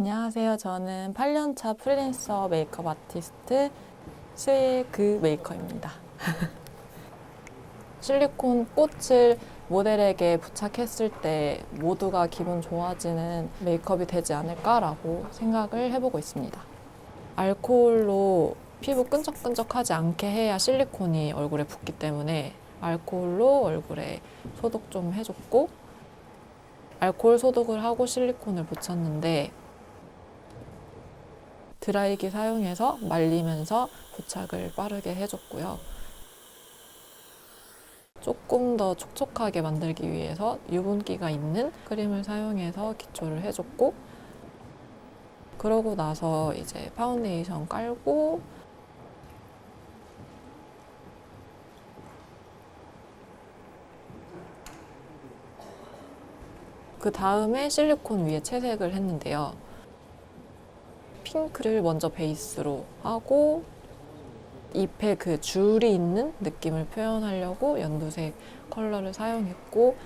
안녕하세요. 저는 8년차 프리랜서 메이크업 아티스트 스웨그 메이커입니다. 실리콘 꽃을 모델에게 부착했을 때 모두가 기분 좋아지는 메이크업이 되지 않을까라고 생각을 해보고 있습니다. 알코올로 피부 끈적끈적하지 않게 해야 실리콘이 얼굴에 붙기 때문에 알코올로 얼굴에 소독 좀 해줬고 알코올 소독을 하고 실리콘을 붙였는데 드라이기 사용해서 말리면서 부착을 빠르게 해줬고요. 조금 더 촉촉하게 만들기 위해서 유분기가 있는 크림을 사용해서 기초를 해줬고 그러고 나서 이제 파운데이션 깔고 그 다음에 실리콘 위에 채색을 했는데요. 핑크를 먼저 베이스로 하고 잎에 그 줄이 있는 느낌을 표현하려고 연두색 컬러를 사용했고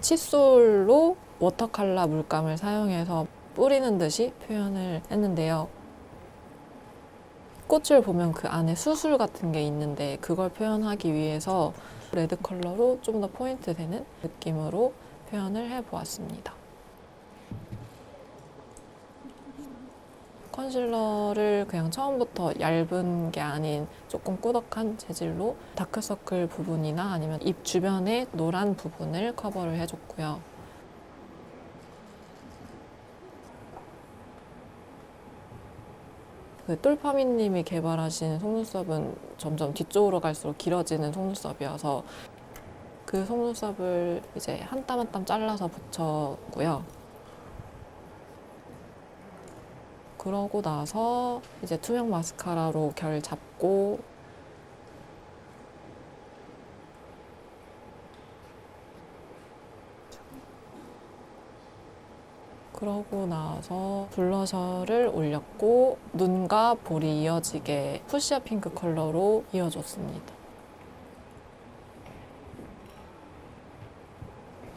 칫솔로 워터칼라 물감을 사용해서 뿌리는 듯이 표현을 했는데요. 꽃을 보면 그 안에 수술 같은 게 있는데 그걸 표현하기 위해서 레드 컬러로 좀 더 포인트 되는 느낌으로 표현을 해 보았습니다. 컨실러를 그냥 처음부터 얇은 게 아닌 조금 꾸덕한 재질로 다크서클 부분이나 아니면 입 주변의 노란 부분을 커버를 해줬고요. 그 똘파미님이 개발하신 속눈썹은 점점 뒤쪽으로 갈수록 길어지는 속눈썹이어서 그 속눈썹을 이제 한 땀 한 땀 잘라서 붙였고요. 그러고 나서 이제 투명 마스카라로 결 잡고 그러고 나서 블러셔를 올렸고 눈과 볼이 이어지게 푸시아 핑크 컬러로 이어줬습니다.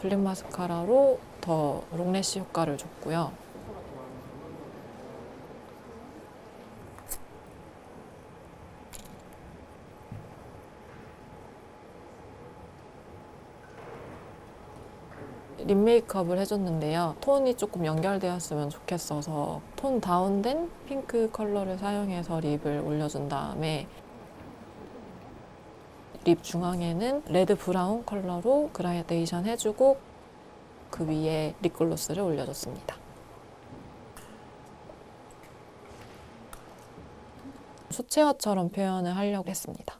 블랙 마스카라로 더 롱래쉬 효과를 줬고요. 립 메이크업을 해줬는데요. 톤이 조금 연결되었으면 좋겠어서 톤 다운된 핑크 컬러를 사용해서 립을 올려준 다음에 립 중앙에는 레드 브라운 컬러로 그라데이션 해주고 그 위에 립글로스를 올려줬습니다. 수채화처럼 표현을 하려고 했습니다.